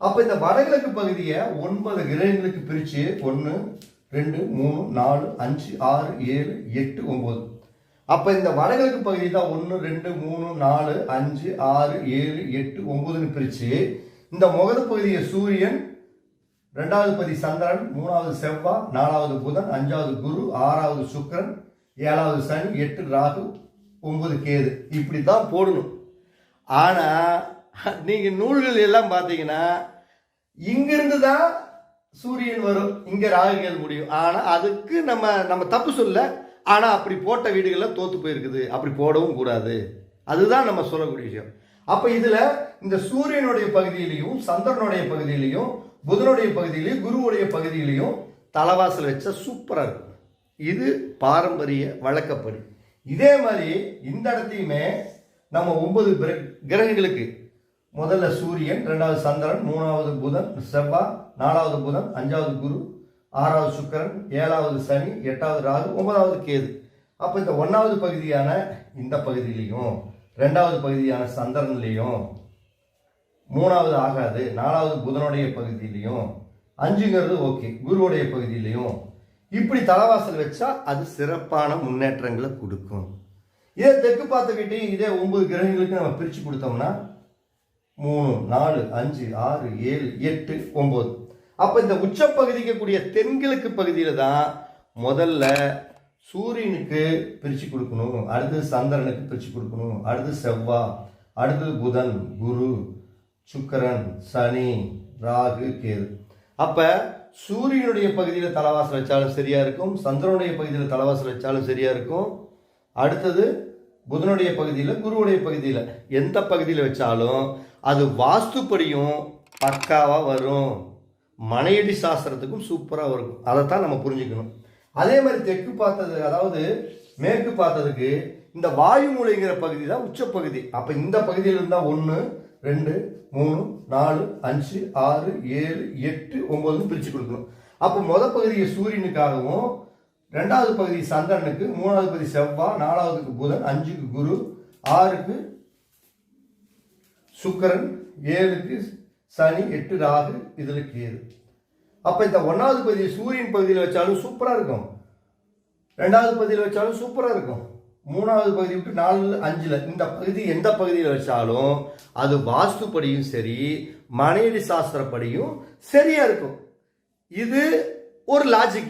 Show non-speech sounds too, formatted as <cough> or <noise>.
அப்ப இந்த வடகிழக்கு பகுதியை ஒன்பது கிரகங்களுக்கு பிரிச்சு ஒன்று ரெண்டு மூணு நாலு அஞ்சு ஆறு ஏழு எட்டு ஒன்பது. அப்ப இந்த வடகிழக்கு பகுதி தான் ஒன்று ரெண்டு மூணு நாலு அஞ்சு ஆறு ஏழு எட்டு ஒன்பதுன்னு பிரிச்சு இந்த முகது பகுதியை சூரியன் ரெண்டாவது பகுதி சந்திரன் மூணாவது செவ்வாய் நாலாவது புதன் அஞ்சாவது குரு ஆறாவது சுக்கிரன் ஏழாவது சனி எட்டு ராகு ஒன்பது கேது. இப்படி தான் போடணும். ஆனால் <laughs> நீங்கள் நூல்கள் எல்லாம் பார்த்தீங்கன்னா இங்கிருந்து தான் சூரியன் வரும் இங்கே ராகுகள் முடியும். ஆனால் அதுக்கு நம்ம நம்ம தப்பு சொல்ல ஆனால் அப்படி போட்ட வீடுகளில் தோற்று போயிருக்குது. அப்படி போடவும் கூடாது. அதுதான் நம்ம சொல்லக்கூடிய விஷயம். அப்போ இதில் இந்த சூரியனுடைய பகுதியிலையும் சந்திரனுடைய பகுதியிலையும் புதனுடைய பகுதியிலையும் குருவுடைய பகுதியிலையும் தலைவாசல் வச்சா சூப்பராக இருக்கும். இது பாரம்பரிய வழக்கப்படி. இதே மாதிரி இந்த இடத்தையுமே நம்ம ஒன்பது கிரகங்களுக்கு முதல்ல சூரியன் ரெண்டாவது சந்திரன் மூணாவது புதன் செவ்வாய் நாலாவது புதன் அஞ்சாவது குரு ஆறாவது சுக்கிரன் ஏழாவது சனி எட்டாவது ராகு ஒன்பதாவது கேது. அப்போ இந்த ஒன்றாவது பகுதியான இந்த பகுதியிலையும் ரெண்டாவது பகுதியான சந்திரன்லேயும் மூணாவது ஆகாது நாலாவது புதனுடைய பகுதியிலையும் அஞ்சுங்கிறது ஓகே குருவுடைய பகுதியிலையும். இப்படி தலைவாசல் வச்சா அது சிறப்பான முன்னேற்றங்களை கொடுக்கும். இதே தெற்கு பார்த்த வீட்டையும் இதே ஒன்பது கிரகங்களுக்கு நம்ம பிரித்து கொடுத்தோம்னா மூணு நாலு அஞ்சு ஆறு ஏழு எட்டு ஒம்பது அப்போ இந்த உச்சப்பகுதிக்கு கூடிய தென்கிழக்கு பகுதியில் தான் முதல்ல சூரியனுக்கு பிரித்து கொடுக்கணும். அடுத்தது சந்திரனுக்கு பிரித்து கொடுக்கணும். அடுத்து செவ்வாய் அடுத்தது புதன் குரு சுக்கரன் சனி ராகு கேது. அப்போ சூரியனுடைய பகுதியில் தலைவாசல் வச்சாலும் சரியாக இருக்கும். சந்திரனுடைய பகுதியில் தலைவாசல் வச்சாலும் சரியாக இருக்கும். அடுத்தது புதனுடைய பகுதியில் குருவுடைய பகுதியில். எந்த பகுதியில் வச்சாலும் அது வாஸ்துப்படியும் பக்காவாக வரும். மனையடி சாஸ்திரத்துக்கும் சூப்பராக இருக்கும் அதைத்தான் நம்ம புரிஞ்சுக்கணும். அதே மாதிரி தெற்கு பார்த்தது அதாவது மேற்கு பார்த்ததுக்கு இந்த வாயு மூலைங்கிற பகுதி தான் உச்சப்பகுதி. அப்போ இந்த பகுதியில் இருந்தால் ஒன்று ரெண்டு மூணு நாலு அஞ்சு ஆறு ஏழு எட்டு ஒம்பதுன்னு பிரித்து கொடுக்கணும். அப்போ முத பகுதியை சூரியனுக்காகவும் ரெண்டாவது பகுதி சந்திரனுக்கு மூணாவது பகுதி செவ்வாய் நாலாவதுக்கு புதன் அஞ்சுக்கு குரு ஆறுக்கு சுக்கரன் ஏழுக்கு சனி எட்டு ராகு இதில் கேது. அப்போ இந்த ஒன்றாவது பகுதியை சூரியன் பகுதியில் வச்சாலும் சூப்பராக இருக்கும். ரெண்டாவது பகுதியில் வச்சாலும் சூப்பராக இருக்கும். மூணாவது பகுதி விட்டு நாலு அஞ்சில் இந்த பகுதி எந்த பகுதியில் வச்சாலும் அது வாஸ்துப்படியும் சரி மனைவி சாஸ்திரப்படியும் சரியாக இருக்கும். இது ஒரு லாஜிக்கு